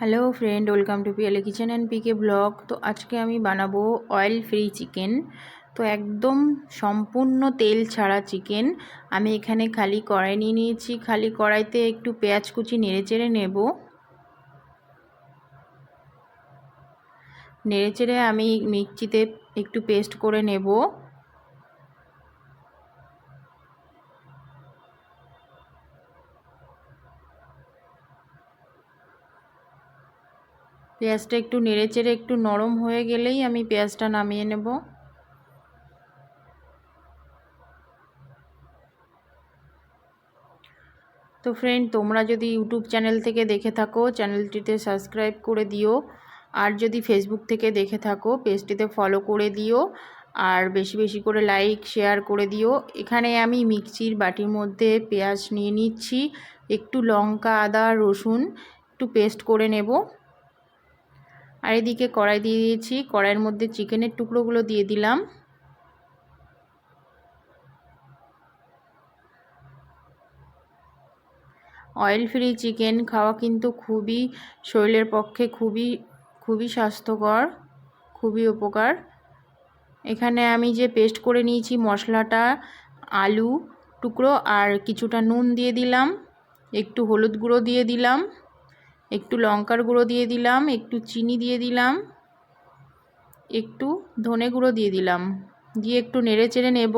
Hello friend welcome to PLA kitchen and PK blog তো আজকে আমি বানাবো অয়েল ফ্রি চিকেন তো একদম সম্পূর্ণ তেল ছাড়া চিকেন আমি এখানে খালি কড়াই নিয়ে নিয়েছি। খালি কড়াইতে একটু পেঁয়াজ কুচি নেড়ে চেড়ে নেব। নেড়ে চেড়ে আমি মিক্সিতে একটু পেস্ট করে নেব। পেঁয়াজটা একটু নেড়ে চেড়ে একটু নরম হয়ে গেলেই আমি পেঁয়াজটা নামিয়ে নেব। তো ফ্রেন্ড তোমরা যদি ইউটিউব চ্যানেল থেকে দেখে থাকো, চ্যানেলটিতে সাবস্ক্রাইব করে দিও। আর যদি ফেসবুক থেকে দেখে থাকো পেজটিতে ফলো করে দিও। আর বেশি বেশি করে লাইক শেয়ার করে দিও। এখানে আমি মিক্সির বাটির মধ্যে পেঁয়াজ নিয়ে নিচ্ছি, একটু লঙ্কা, আদা, রসুন একটু পেস্ট করে নেব। আর এদিকে কড়াই দিয়ে দিয়েছি। কড়াইয়ের মধ্যে চিকেনের টুকরোগুলো দিয়ে দিলাম। অয়েল ফ্রি চিকেন খাওয়া কিন্তু খুবই, শরীরের পক্ষে খুবই খুবই স্বাস্থ্যকর, খুবই উপকার। এখানে আমি যে পেস্ট করে নিয়েছি মশলাটা, আলু টুকরো আর কিছুটা নুন দিয়ে দিলাম। একটু হলুদ গুঁড়ো দিয়ে দিলাম। একটু লঙ্কার গুঁড়ো দিয়ে দিলাম, একটু চিনি দিয়ে দিলাম, একটু ধনে গুঁড়ো দিয়ে দিলাম, দিয়ে একটু নেড়ে চেড়ে নেব।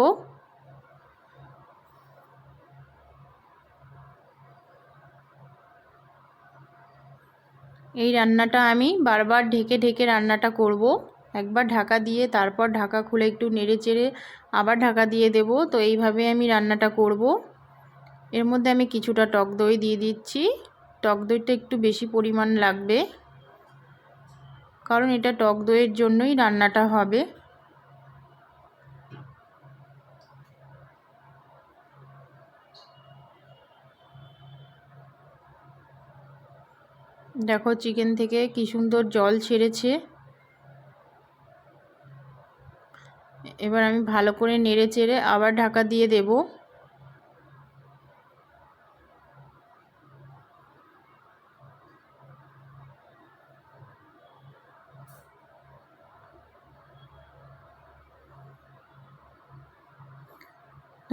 এই রান্নাটা আমি বারবার ঢেকে ঢেকে রান্নাটা করব। একবার ঢাকা দিয়ে, তারপর ঢাকা খুলে একটু নেড়ে চেড়ে আবার ঢাকা দিয়ে দেব। তো এইভাবে আমি রান্নাটা করব। এর মধ্যে আমি কিছুটা টক দই দিয়ে দিচ্ছি। টক দইটা একটু বেশি পরিমাণ লাগবে। কারণ এটা টক দইয়ের জন্যই রান্নাটা হবে। দেখো চিকেন থেকে কি সুন্দর জল ছেড়েছে। এবার আমি ভালো করে নেড়ে চেড়ে আবার ঢাকা দিয়ে দেবো।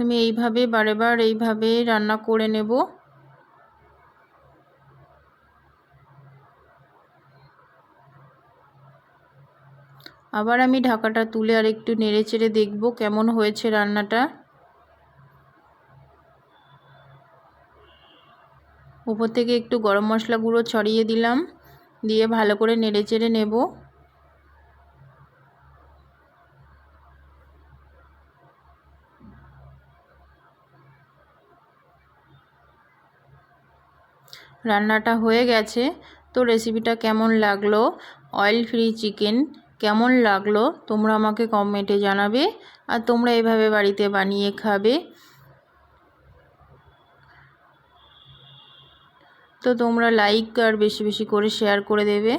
আমি এইভাবে বারে বার এইভাবে রান্না করে নেব। আবার আমি ঢাকাটা তুলে আর একটু নেড়ে চেড়ে দেখব কেমন হয়েছে রান্নাটা। উপর থেকে একটু গরম মশলা গুঁড়ো ছড়িয়ে দিলাম, দিয়ে ভালো করে নেড়ে চেড়ে নেব। রান্নাটা হয়ে গেছে। তো রেসিপিটা কেমন লাগল? অয়েল ফ্রি চিকেন কেমন লাগল? তোমরা আমাকে কমেন্টে জানাবে। আর তোমরা এভাবে বাড়িতে বানিয়ে খাবে। তো তোমরা লাইক আর বেশি বেশি করে শেয়ার করে দেবে।